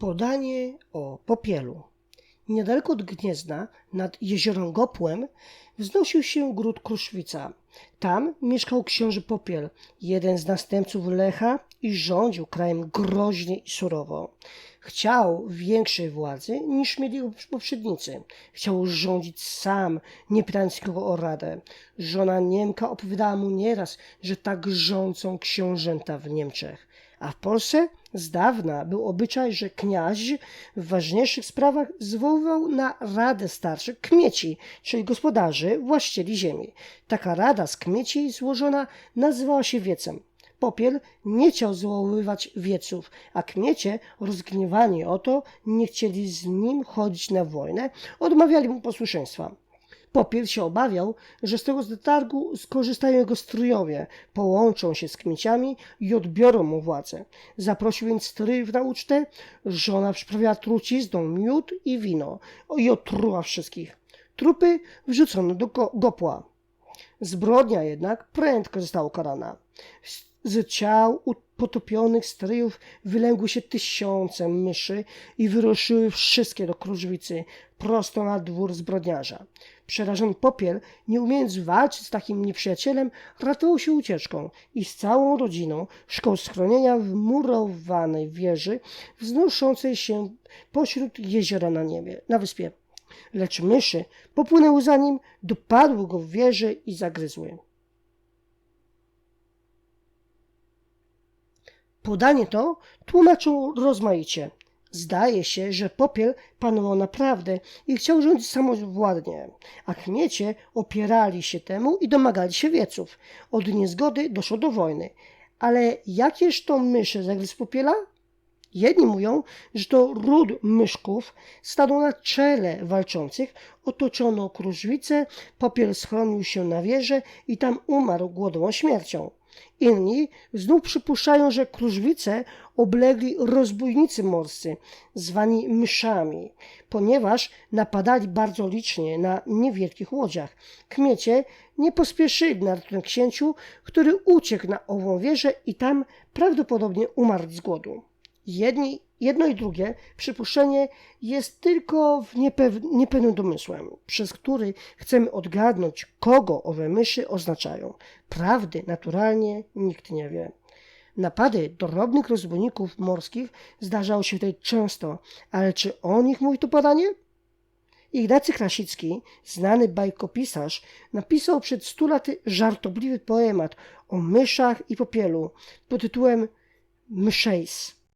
Podanie o popielu. Niedaleko od Gniezna, nad jeziorem Gopłem, wznosił się gród Kruszwica. Tam mieszkał książę Popiel, jeden z następców Lecha i rządził krajem groźnie i surowo. Chciał większej władzy niż mieli jego poprzednicy. Chciał rządzić sam, nie pytając nikogo o radę. Żona Niemka opowiadała mu nieraz, że tak rządzą książęta w Niemczech. A w Polsce z dawna był obyczaj, że kniaź w ważniejszych sprawach zwoływał na radę starszych kmieci, czyli gospodarzy, właścicieli ziemi. Taka rada z kmieci złożona nazywała się wiecem. Popiel nie chciał zwoływać wieców, a kmiecie, rozgniewani o to, nie chcieli z nim chodzić na wojnę, odmawiali mu posłuszeństwa. Popiel się obawiał, że z tego zatargu skorzystają jego strójowie, połączą się z kmieciami i odbiorą mu władzę. Zaprosił więc stryjów na ucztę, żona przyprawiała trucizną miód i wino i otruła wszystkich. Trupy wrzucono do go- gopła. Zbrodnia jednak prędko została ukarana. Z- ciał potopionych stryjów wylęgły się tysiące myszy i wyruszyły wszystkie do krużwicy, prosto na dwór zbrodniarza. Przerażony popiel, nie umiejąc walczyć z takim nieprzyjacielem, ratował się ucieczką i z całą rodziną szukał schronienia w murowanej wieży wznoszącej się pośród jeziora na niebie, na wyspie. Lecz myszy popłynęły za nim, dopadły go w wieży i zagryzły. Podanie to tłumaczą rozmaicie. Zdaje się, że popiel panował naprawdę i chciał rządzić samowładnie, a kmiecie opierali się temu i domagali się wieców. Od niezgody doszło do wojny. Ale jakież to myszy zagryzł popiela? Jedni mówią, że to ród myszków stanął na czele walczących, otoczono krużwicę, popiel schronił się na wieży i tam umarł głodową śmiercią. Inni znów przypuszczają, że krużwicę oblegli rozbójnicy morscy, zwani myszami, ponieważ napadali bardzo licznie na niewielkich łodziach. Kmiecie nie pospieszyli na ratunek księciu, który uciekł na ową wieżę i tam prawdopodobnie umarł z głodu. Jedni, jedno i drugie przypuszczenie jest tylko niepew, niepewnym domysłem, przez który chcemy odgadnąć, kogo owe myszy oznaczają. Prawdy naturalnie nikt nie wie. Napady drobnych rozbójników morskich zdarzały się tutaj często, ale czy o nich mówi to podanie? Ignacy Krasicki, znany bajkopisarz, napisał przed stu laty żartobliwy poemat o myszach i popielu pod tytułem Myszejs.